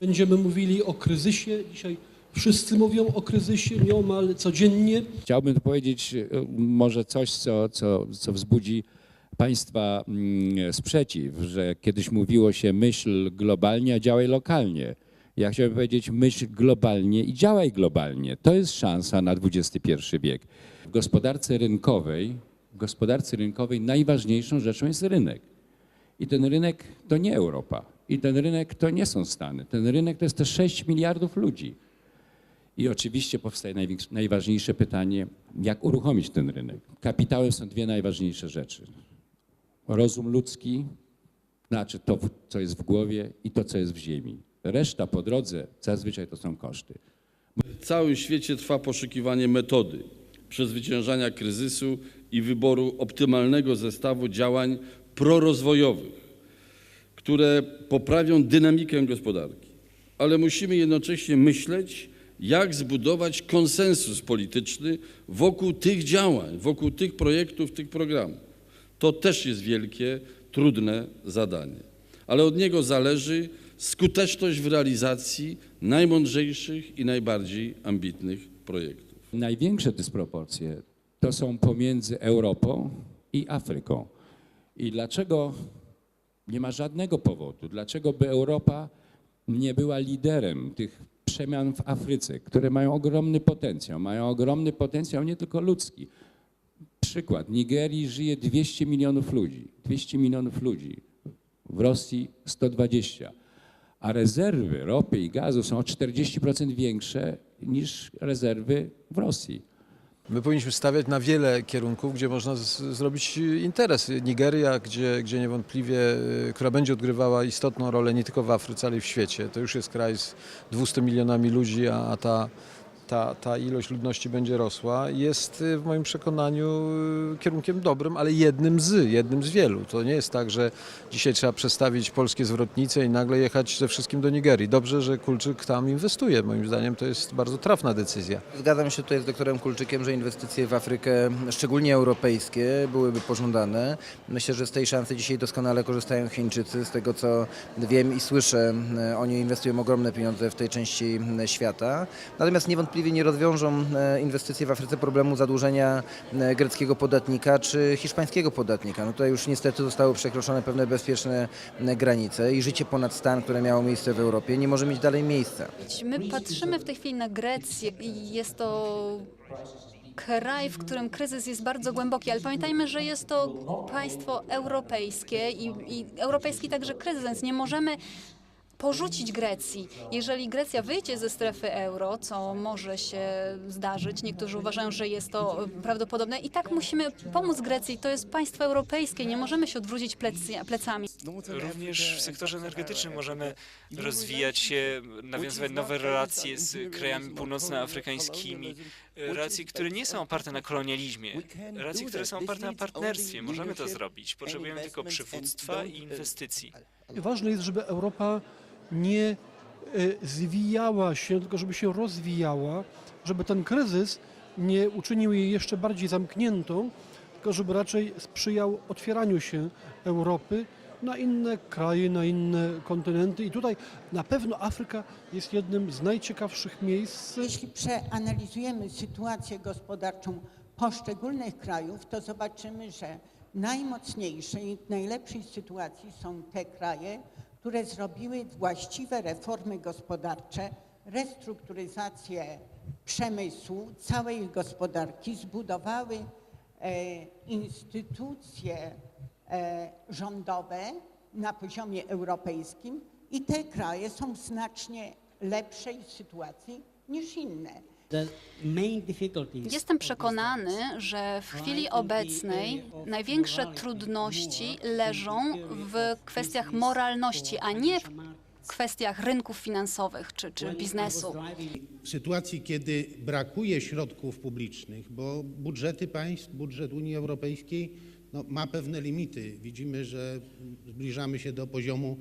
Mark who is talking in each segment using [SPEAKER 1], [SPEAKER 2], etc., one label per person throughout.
[SPEAKER 1] Będziemy mówili o kryzysie. Dzisiaj wszyscy mówią o kryzysie nieomal codziennie.
[SPEAKER 2] Chciałbym tu powiedzieć e, może coś, co, co, co wzbudzi Państwa mm, sprzeciw, że kiedyś mówiło się myśl globalnie, a działaj lokalnie. Ja chciałbym powiedzieć myśl globalnie i działaj globalnie. To jest szansa na XXI wiek. W gospodarce rynkowej, w gospodarce rynkowej najważniejszą rzeczą jest rynek. I ten rynek to nie Europa. I ten rynek to nie są Stany. Ten rynek to jest te 6 miliardów ludzi. I oczywiście powstaje najważniejsze pytanie, jak uruchomić ten rynek. Kapitałem są dwie najważniejsze rzeczy. Rozum ludzki, znaczy to, co jest w głowie i to, co jest w ziemi. Reszta po drodze zazwyczaj to są koszty.
[SPEAKER 3] W całym świecie trwa poszukiwanie metody przezwyciężania kryzysu i wyboru optymalnego zestawu działań prorozwojowych, które poprawią dynamikę gospodarki. Ale musimy jednocześnie myśleć, jak zbudować konsensus polityczny wokół tych działań, wokół tych projektów, tych programów. To też jest wielkie, trudne zadanie. Ale od niego zależy skuteczność w realizacji najmądrzejszych i najbardziej ambitnych projektów.
[SPEAKER 2] Największe dysproporcje to są pomiędzy Europą i Afryką. I dlaczego nie ma żadnego powodu, dlaczego by Europa nie była liderem tych przemian w Afryce, które mają ogromny potencjał, mają ogromny potencjał nie tylko ludzki. Przykład, w Nigerii żyje 200 milionów ludzi, 200 milionów ludzi, w Rosji 120, a rezerwy ropy i gazu są o 40% większe niż rezerwy w Rosji.
[SPEAKER 4] My powinniśmy stawiać na wiele kierunków, gdzie można zrobić interes. Nigeria, gdzie, gdzie niewątpliwie, y, która będzie odgrywała istotną rolę nie tylko w Afryce, ale i w świecie. To już jest kraj z 200 milionami ludzi, a, a ta, ta, ta ilość ludności będzie rosła. Jest y, w moim przekonaniu y, kierunkiem dobrym, ale jednym z, jednym z wielu. To nie jest tak, że dzisiaj trzeba przestawić polskie zwrotnice i nagle jechać ze wszystkim do Nigerii. Dobrze, że Kulczyk tam inwestuje. Moim zdaniem to jest bardzo trafna decyzja.
[SPEAKER 5] Zgadzam się tutaj z doktorem Kulczykiem, że inwestycje w Afrykę, szczególnie europejskie, byłyby pożądane. Myślę, że z tej szansy dzisiaj doskonale korzystają Chińczycy. Z tego co wiem i słyszę, e, oni inwestują ogromne pieniądze w tej części świata. Natomiast niewątpliwie nie rozwiążą e, inwestycje w Afryce problemu zadłużenia e, greckiego podatnika czy hiszpańskiego podatnika. No tutaj już niestety zostały przekroczone pewne bezpieczne e, granice i życie ponad stan, które miało miejsce w Europie, nie może mieć dalej miejsca.
[SPEAKER 6] My patrzymy w tej chwili na Grecję i jest to kraj, w którym kryzys jest bardzo głęboki, ale pamiętajmy, że jest to państwo europejskie i, i europejski także kryzys, więc nie możemy porzucić Grecji. Jeżeli Grecja wyjdzie ze strefy euro, co może się zdarzyć, niektórzy uważają, że jest to prawdopodobne, i tak musimy pomóc Grecji. To jest państwo europejskie, nie możemy się odwrócić plecy- plecami.
[SPEAKER 7] Również w sektorze energetycznym możemy rozwijać się, nawiązywać nowe relacje z krajami północnoafrykańskimi, relacje, które nie są oparte na kolonializmie, relacje, które są oparte na partnerstwie. Możemy to zrobić. Potrzebujemy tylko przywództwa i inwestycji.
[SPEAKER 1] Ważne jest, żeby Europa nie e, zwijała się, tylko żeby się rozwijała, żeby ten kryzys nie uczynił jej jeszcze bardziej zamkniętą, tylko żeby raczej sprzyjał otwieraniu się Europy na inne kraje, na inne kontynenty. I tutaj na pewno Afryka jest jednym z najciekawszych miejsc.
[SPEAKER 8] Jeśli przeanalizujemy sytuację gospodarczą poszczególnych krajów, to zobaczymy, że najmocniejsze i w najlepszej sytuacji są te kraje, które zrobiły właściwe reformy gospodarcze, restrukturyzację przemysłu, całej gospodarki, zbudowały e, instytucje e, rządowe na poziomie europejskim i te kraje są w znacznie lepszej sytuacji niż inne.
[SPEAKER 6] Jestem przekonany, że w chwili obecnej największe trudności leżą w kwestiach moralności, a nie w kwestiach rynków finansowych czy, czy biznesu.
[SPEAKER 9] W sytuacji, kiedy brakuje środków publicznych, bo budżety państw, budżet Unii Europejskiej no, ma pewne limity. Widzimy, że zbliżamy się do poziomu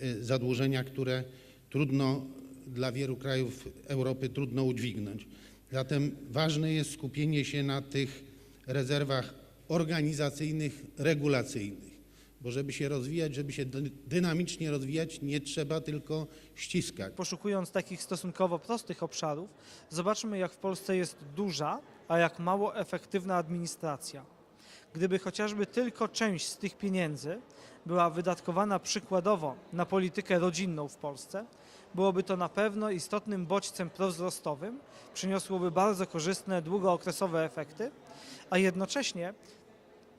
[SPEAKER 9] e, zadłużenia, które trudno dla wielu krajów Europy trudno udźwignąć. Zatem ważne jest skupienie się na tych rezerwach organizacyjnych, regulacyjnych. bo żeby się rozwijać, żeby się dy- dynamicznie rozwijać, nie trzeba tylko ściskać.
[SPEAKER 10] Poszukując takich stosunkowo prostych obszarów, zobaczmy jak w Polsce jest duża, a jak mało efektywna administracja. Gdyby chociażby tylko część z tych pieniędzy była wydatkowana przykładowo na politykę rodzinną w Polsce, byłoby to na pewno istotnym bodźcem prowzrostowym, przyniosłoby bardzo korzystne długookresowe efekty, a jednocześnie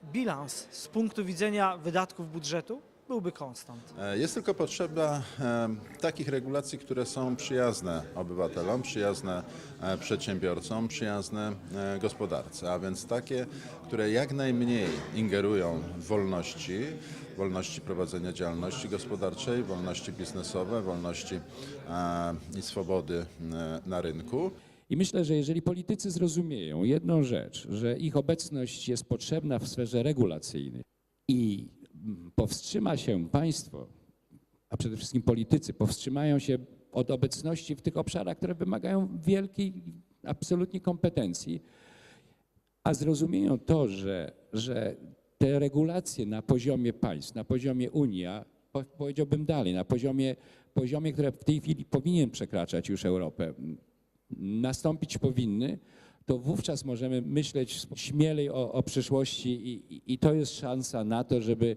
[SPEAKER 10] bilans z punktu widzenia wydatków budżetu byłby konstant.
[SPEAKER 11] E, Jest tylko potrzeba e, takich regulacji, które są przyjazne obywatelom, przyjazne e, przedsiębiorcom, przyjazne e, gospodarce, a więc takie, które jak najmniej ingerują w wolności, wolności prowadzenia działalności gospodarczej, wolności biznesowe, wolności e, i swobody e, na rynku.
[SPEAKER 2] I myślę, że jeżeli politycy zrozumieją jedną rzecz, że ich obecność jest potrzebna w sferze regulacyjnej i powstrzyma się państwo, a przede wszystkim politycy, powstrzymają się od obecności w tych obszarach, które wymagają wielkiej absolutnie kompetencji, a zrozumieją to, że, że te regulacje na poziomie państw, na poziomie Unii, powiedziałbym dalej, na poziomie, poziomie, które w tej chwili powinien przekraczać już Europę, nastąpić powinny, to wówczas możemy myśleć śmielej o, o przyszłości i, i, i to jest szansa na to, żeby,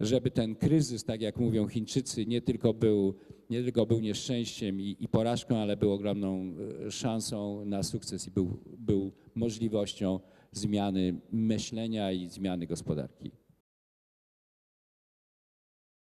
[SPEAKER 2] żeby ten kryzys, tak jak mówią Chińczycy, nie tylko był, nie tylko był nieszczęściem i, i porażką, ale był ogromną e, szansą na sukces i był, był możliwością zmiany myślenia i zmiany gospodarki.